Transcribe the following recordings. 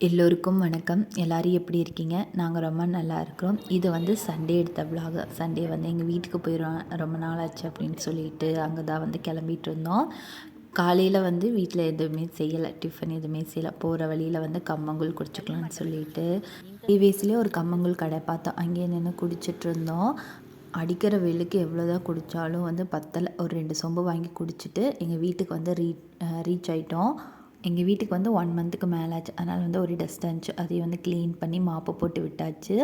எல்லோருக்கும் வணக்கம். எல்லோரும் எப்படி இருக்கீங்க? நாங்கள் ரொம்ப நல்லா இருக்கிறோம். இது வந்து சண்டே எடுத்த vlog. சண்டே வந்து எங்கள் வீட்டுக்கு போயிடுவோம் ரொம்ப நாள் ஆச்சு அப்படின்னு சொல்லிட்டு அங்கே தான் வந்து கிளம்பிட்டு இருந்தோம். காலையில் வந்து வீட்டில் எதுவுமே செய்யலை. டிஃபன் எதுவுமே செய்யலை. போகிற வழியில் வந்து கம்மங்கூழ் குடிச்சுக்கலாம்னு சொல்லிட்டு டிவிஎஸ்லேயே ஒரு கம்மங்கூழ் கடை பார்த்தோம். அங்கேயே நின்று குடிச்சிட்டு இருந்தோம். அடிக்கிற வெயிலுக்கு எவ்வளோதான் குடித்தாலும் வந்து பத்தலை. ஒரு ரெண்டு சொம்பு வாங்கி குடிச்சிட்டு எங்கள் வீட்டுக்கு வந்து ரீ ரீச் ஆகிட்டோம் எங்கள் வீட்டுக்கு வந்து ஒன் மந்த்துக்கு மேலே ஆச்சு அதனால் வந்து ஒரு டஸ்ட் இருந்துச்சு அதையும் வந்து க்ளீன் பண்ணி மாப்பு போட்டு விட்டாச்சு.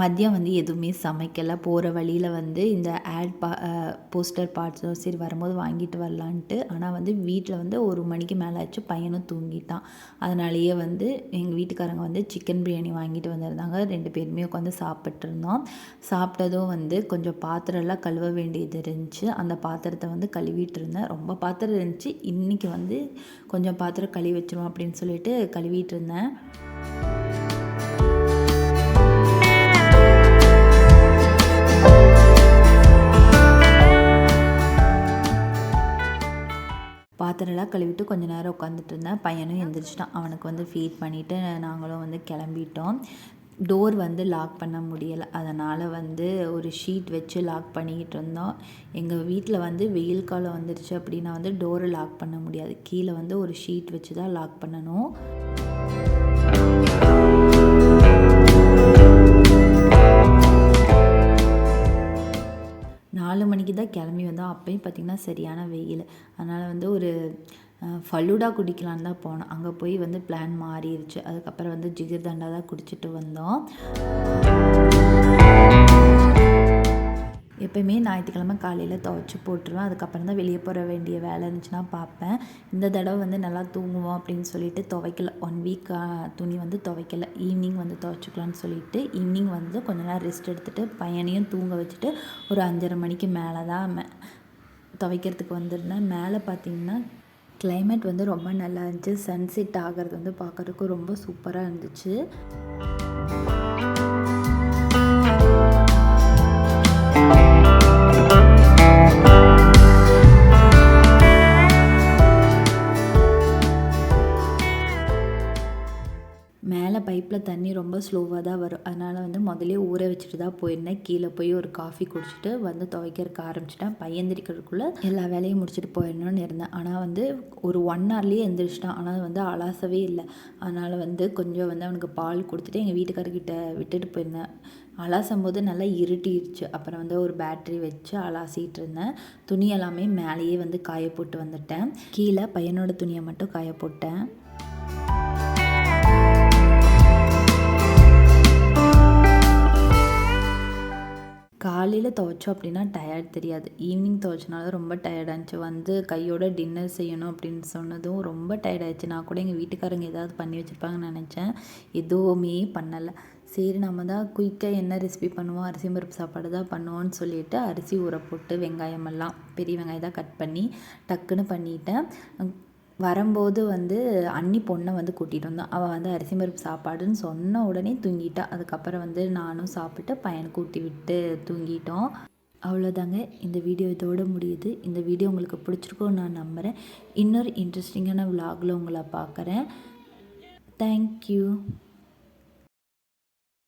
மதியம் வந்து எதுவுமே சமைக்கலை. போகிற வழியில் வந்து இந்த ஆட் பா போஸ்டர் பார்ட்ஸும் சரி வரும்போது வாங்கிட்டு வரலான்ட்டு ஆனால் வந்து வீட்டில் வந்து ஒரு மணிக்கு மேலே ஆச்சு பையனும் தூங்கிட்டான். அதனாலேயே வந்து எங்கள் வீட்டுக்காரங்க வந்து சிக்கன் பிரியாணி வாங்கிட்டு வந்திருந்தாங்க. ரெண்டு பேருமே உட்காந்து சாப்பிட்ருந்தோம் சாப்பிட்டதும் வந்து கொஞ்சம் பாத்திரம்லாம் கழுவ வேண்டியது இருந்துச்சு. அந்த பாத்திரத்தை வந்து கழுவிட்டு இருந்தேன். ரொம்ப பாத்திரம் இருந்துச்சு. இன்றைக்கி வந்து கொஞ்சம் பாத்திரம் கழுவி வச்சிருவோம் அப்படின்னு சொல்லிட்டு கழுவிட்டு இருந்தேன். பாத்திரம்லாம் கழுவிட்டு கொஞ்ச நேரம் உட்காந்துட்டு இருந்தேன் பையனும் எழுந்திரிச்சிட்டான் அவனுக்கு வந்து ஃபீட் பண்ணிவிட்டு நாங்களும் வந்து கிளம்பிட்டோம். டோர் வந்து லாக் பண்ண முடியலை. அதனால் வந்து ஒரு ஷீட் வச்சு லாக் பண்ணிக்கிட்டு இருந்தோம். எங்கள் வீட்டில் வந்து வெயில் காலம் வந்துருச்சு அப்படின்னா வந்து டோரை லாக் பண்ண முடியாது. கீழே வந்து ஒரு ஷீட் வச்சு தான் லாக் பண்ணணும். கிளம்பி வந்தோம் அப்பயும் பார்த்திங்கன்னா சரியான வெயில். அதனால் வந்து ஒரு ஃபல்லூடா குடிக்கலான்னு தான் போனோம். அங்கே போய் வந்து பிளான் மாறிடுச்சு அதுக்கப்புறம் வந்து ஜிகிர் தண்டா தான் குடிச்சிட்டு வந்தோம். எப்போயுமே ஞாயிற்றுக்கிழமை காலையில் துவைச்சி போட்டுருவேன். அதுக்கப்புறம் தான் வெளியே போகிற வேண்டிய வேலை இருந்துச்சுன்னா பார்ப்பேன். இந்த தடவை வந்து நல்லா தூங்குவோம் அப்படின்னு சொல்லிட்டு துவைக்கல. ஒன் வீக் துணி வந்து துவைக்கல. ஈவினிங் வந்து துவைச்சிக்கலாம்னு சொல்லிட்டு ஈவினிங் வந்து கொஞ்ச நேரம் ரெஸ்ட் எடுத்துகிட்டு பையனையும் தூங்க வச்சுட்டு ஒரு அஞ்சரை மணிக்கு மேலே தான் மே துவைக்கிறதுக்கு வந்துருந்தேன். மேலே பார்த்தீங்கன்னா கிளைமேட் வந்து ரொம்ப நல்லா இருந்துச்சு. சன்செட் ஆகிறது வந்து பார்க்குறதுக்கு ரொம்ப சூப்பராக இருந்துச்சு. மேலே பைப்பில் தண்ணி ரொம்ப ஸ்லோவாக தான் வரும். அதனால் வந்து முதலே ஊற வச்சுட்டு தான் போயிருந்தேன். கீழே போய் ஒரு காஃபி குடிச்சிட்டு வந்து துவைக்கிறதுக்கு ஆரம்பிச்சிட்டேன். பையன் எந்திரிக்கிறதுக்குள்ளே எல்லா வேலையும் முடிச்சுட்டு போயிடணும்னு இருந்தேன். ஆனால் வந்து ஒரு ஒன் ஹவர்லேயே எழுந்திரிச்சிட்டான் ஆனால் வந்து அலாசவே இல்லை. அதனால் வந்து கொஞ்சம் வந்து அவனுக்கு பால் கொடுத்துட்டு எங்கள் வீட்டுக்காரர்கிட்ட விட்டுட்டு போயிருந்தேன். அலாசும் போது நல்லா இருட்டிடுச்சு. அப்புறம் வந்து ஒரு பேட்ரி வச்சு அலாசிட்டு இருந்தேன். துணி எல்லாமே மேலேயே வந்து காய போட்டு வந்துட்டேன். கீழே பையனோட துணியை மட்டும் காய போட்டேன். காலையில் துவைச்சோம் அப்படின்னா டயர்ட் தெரியாது. ஈவினிங் துவைச்சனால ரொம்ப டயர்டாக வந்து கையோட டின்னர் செய்யணும் அப்படின்னு சொன்னதும் ரொம்ப டயர்டாயிடுச்சு நான் கூட எங்கள் வீட்டுக்காரங்க ஏதாவது பண்ணி வச்சுருப்பாங்கன்னு நினச்சேன். எதுவுமே பண்ணலை. சரி நம்ம தான் குயிக்காக என்ன ரெசிபி பண்ணுவோம்? அரிசி பருப்பு சாப்பாடு தான் பண்ணுவோன்னு சொல்லிட்டு அரிசி ஊற போட்டு வெங்காயமெல்லாம் பெரிய வெங்காயம் தான் கட் பண்ணி டக்குன்னு பண்ணிட்டேன். வரும்போது வந்து அண்ணி பொண்ணை வந்து கூட்டிகிட்டு வந்தோம் அவள் வந்து அரிசி பருப்பு சாப்பாடுன்னு சொன்ன உடனே தூங்கிட்டா. அதுக்கப்புறம் வந்து நானும் சாப்பிட்டு பையனை கூட்டி விட்டு தூங்கிட்டோம். அவ்வளோதாங்க. இந்த வீடியோ இதோட முடியுது. இந்த வீடியோ உங்களுக்கு பிடிச்சிருக்கோன்னு நான் நம்புகிறேன் இன்னொரு இன்ட்ரெஸ்டிங்கான விலாகில் உங்களை பார்க்குறேன். தேங்க்யூ